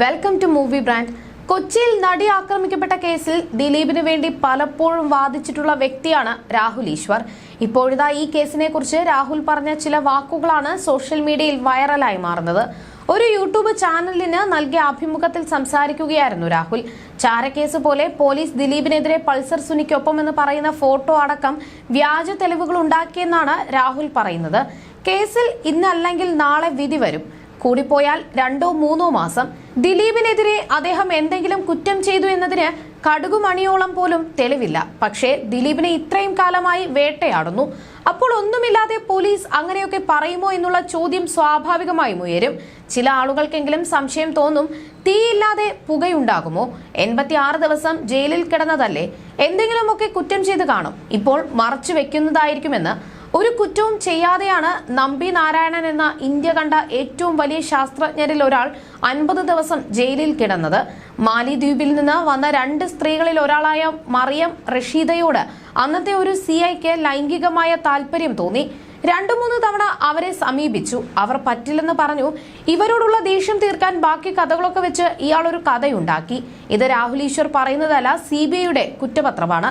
Welcome to movie brand കൊച്ചിയിൽ നടി ആക്രമിക്കപ്പെട്ട കേസിൽ ദിലീപിന് വേണ്ടി പലപ്പോഴും വാദിച്ചിട്ടുള്ള വ്യക്തിയാണ് രാഹുൽ ഈശ്വർ. ഇപ്പോഴിതാ ഈ കേസിനെ കുറിച്ച് രാഹുൽ പറഞ്ഞ ചില വാക്കുകളാണ് സോഷ്യൽ മീഡിയയിൽ വൈറലായി മാറുന്നത്. ഒരു യൂട്യൂബ് ചാനലിന് നൽകിയ അഭിമുഖത്തിൽ സംസാരിക്കുകയായിരുന്നു രാഹുൽ. ചാരക്കേസ് പോലെ പോലീസ് ദിലീപിനെതിരെ പൾസർ സുനിക്കൊപ്പം എന്ന് പറയുന്ന ഫോട്ടോ അടക്കം വ്യാജ തെളിവുകൾ ഉണ്ടാക്കിയെന്നാണ് രാഹുൽ പറയുന്നത്. കേസിൽ ഇന്നല്ലെങ്കിൽ നാളെ വിധി വരും. കൂടിപ്പോയാൽ രണ്ടോ മൂന്നോ മാസം. ദിലീപിനെതിരെ അദ്ദേഹം എന്തെങ്കിലും കുറ്റം ചെയ്തു എന്നതിന് കടുകുമണിയോളം പോലും തെളിവില്ല. പക്ഷേ ദിലീപിനെ ഇത്രയും കാലമായി വേട്ടയാടുന്നു. അപ്പോൾ ഒന്നുമില്ലാതെ പോലീസ് അങ്ങനെയൊക്കെ പറയുമോ എന്നുള്ള ചോദ്യം സ്വാഭാവികമായും ഉയരും. ചില ആളുകൾക്കെങ്കിലും സംശയം തോന്നും തീയില്ലാതെ പുകയുണ്ടാകുമോ? എൺപത്തി ആറ് ദിവസം ജയിലിൽ കിടന്നതല്ലേ? എന്തെങ്കിലുമൊക്കെ കുറ്റം ചെയ്ത് കാണും. ഇപ്പോൾ മറച്ചു വെക്കുന്നതായിരിക്കുമെന്ന് ഒരു കുറ്റവും ചെയ്യാതെയാണ് നമ്പി നാരായണൻ എന്ന ഇന്ത്യ കണ്ട ഏറ്റവും വലിയ ശാസ്ത്രജ്ഞരിൽ ഒരാൾ അൻപത് ദിവസം ജയിലിൽ കിടന്നത്. മാലിദ്വീപിൽ നിന്ന് വന്ന രണ്ട് സ്ത്രീകളിൽ ഒരാളായ മറിയം റഷീദയോട് അന്നത്തെ ഒരു സി ഐക്ക് ലൈംഗികമായ താല്പര്യം തോന്നി. രണ്ടു മൂന്ന് തവണ അവരെ സമീപിച്ചു. അവർ പറ്റില്ലെന്ന് പറഞ്ഞു. ഇവരോടുള്ള ദേഷ്യം തീർക്കാൻ ബാക്കി കഥകളൊക്കെ വെച്ച് ഇയാൾ ഒരു കഥയുണ്ടാക്കി. ഇത് രാഹുൽ ഈശ്വർ പറയുന്നതല്ല സി ബി ഐയുടെ കുറ്റപത്രമാണ്.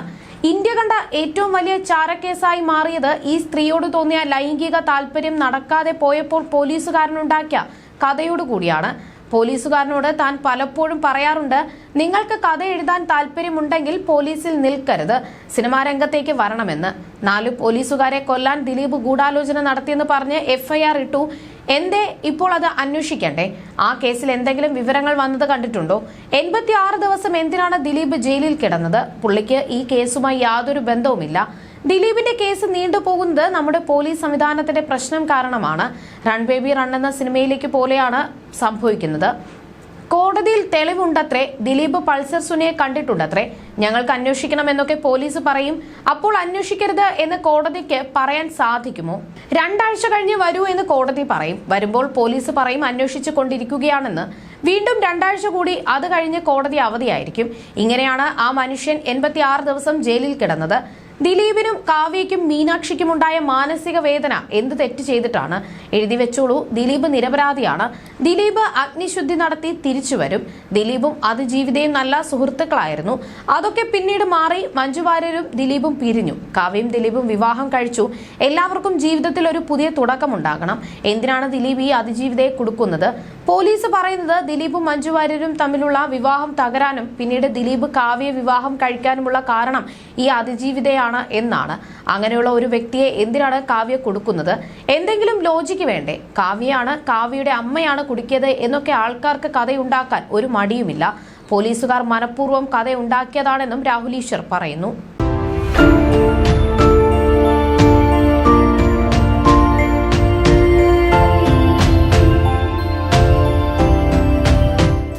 ഇന്ത്യ കണ്ട ഏറ്റവും വലിയ ചാരക്കേസായി മാറിയത് ഈ സ്ത്രീയോട് തോന്നിയ ലൈംഗിക താല്പര്യം നടക്കാതെ പോയപ്പോൾ പോലീസുകാരനുണ്ടാക്കിയ കഥയോട് കൂടിയാണ്. പോലീസുകാരനോട് താൻ പലപ്പോഴും പറയാറുണ്ട് നിങ്ങൾക്ക് കഥ എഴുതാൻ താല്പര്യമുണ്ടെങ്കിൽ പോലീസിൽ നിൽക്കരുത്. സിനിമാ രംഗത്തേക്ക് വരണമെന്ന്. നാല് പോലീസുകാരെ കൊല്ലാൻ ദിലീപ് ഗൂഢാലോചന നടത്തിയെന്ന് പറഞ്ഞ് എഫ്ഐആർ ഇട്ടു. എന്തേ ഇപ്പോൾ അത് അന്വേഷിക്കണ്ടേ? ആ കേസിൽ എന്തെങ്കിലും വിവരങ്ങൾ വന്നത് കണ്ടിട്ടുണ്ടോ? എൺപത്തി ആറ് ദിവസം എന്തിനാണ് ദിലീപ് ജയിലിൽ കിടന്നത്? പുള്ളിക്ക് ഈ കേസുമായി യാതൊരു ബന്ധവുമില്ല. ദിലീപിന്റെ കേസ് നീണ്ടുപോകുന്നത് നമ്മുടെ പോലീസ് സംവിധാനത്തിന്റെ പ്രശ്നം കാരണമാണ്. റൺ ബേബി റൺ എന്ന സിനിമയിലേക്ക് പോലെയാണ് സംഭവിക്കുന്നത്. കോടതിയിൽ തെളിവുണ്ടത്രേ. ദിലീപ് പൾസർ സുനിയെ കണ്ടിട്ടുണ്ടത്രേ. ഞങ്ങൾക്ക് അന്വേഷിക്കണമെന്നൊക്കെ പോലീസ് പറയും. അപ്പോൾ അന്വേഷിക്കരുത് എന്ന് കോടതിക്ക് പറയാൻ സാധിക്കുമോ? രണ്ടാഴ്ച കഴിഞ്ഞ് വരൂ എന്ന് കോടതി പറയും. വരുമ്പോൾ പോലീസ് പറയും അന്വേഷിച്ചു കൊണ്ടിരിക്കുകയാണെന്ന്. വീണ്ടും രണ്ടാഴ്ച കൂടി അത് കഴിഞ്ഞ് കോടതി അവധിയായിരിക്കും. ഇങ്ങനെയാണ് ആ മനുഷ്യൻ എൺപത്തി ദിവസം ജയിലിൽ കിടന്നത്. ദിലീപിനും കാവ്യയ്ക്കും മീനാക്ഷിക്കും ഉണ്ടായ മാനസിക വേദന എന്ത് തെറ്റ് ചെയ്തിട്ടാണ്? എഴുതി വെച്ചോളൂ. ദിലീപ് നിരപരാധിയാണ്. ദിലീപ് അഗ്നിശുദ്ധി നടത്തി തിരിച്ചു വരും. ദിലീപും അതിജീവിതയും നല്ല സുഹൃത്തുക്കളായിരുന്നു. അതൊക്കെ പിന്നീട് മാറി മഞ്ജുവാര്യരും ദിലീപും പിരിഞ്ഞു. കാവ്യയും ദിലീപും വിവാഹം കഴിച്ചു. എല്ലാവർക്കും ജീവിതത്തിൽ ഒരു പുതിയ തുടക്കമുണ്ടാകണം. എന്തിനാണ് ദിലീപ് ഈ അതിജീവിതയെ കൊടുക്കുന്നത്? പോലീസ് പറയുന്നത് ദിലീപും മഞ്ജു വാര്യരും തമ്മിലുള്ള വിവാഹം തകരാനും പിന്നീട് ദിലീപ് കാവ്യ വിവാഹം കഴിക്കാനുമുള്ള കാരണം ഈ അതിജീവിതയാണ് എന്നാണ്. അങ്ങനെയുള്ള ഒരു വ്യക്തിയെ എന്തിനാണ് കാവ്യ കൊടുക്കുന്നത്? എന്തെങ്കിലും ലോജിക്ക് വേണ്ടേ? കാവ്യയാണ് കാവ്യയുടെ അമ്മയാണ് കുടുക്കിയത് എന്നൊക്കെ ആൾക്കാർക്ക് കഥയുണ്ടാക്കാൻ ഒരു മടിയുമില്ല. പോലീസുകാർ മനഃപൂർവം കഥയുണ്ടാക്കിയതാണെന്നും രാഹുൽ ഈശ്വർ പറയുന്നു.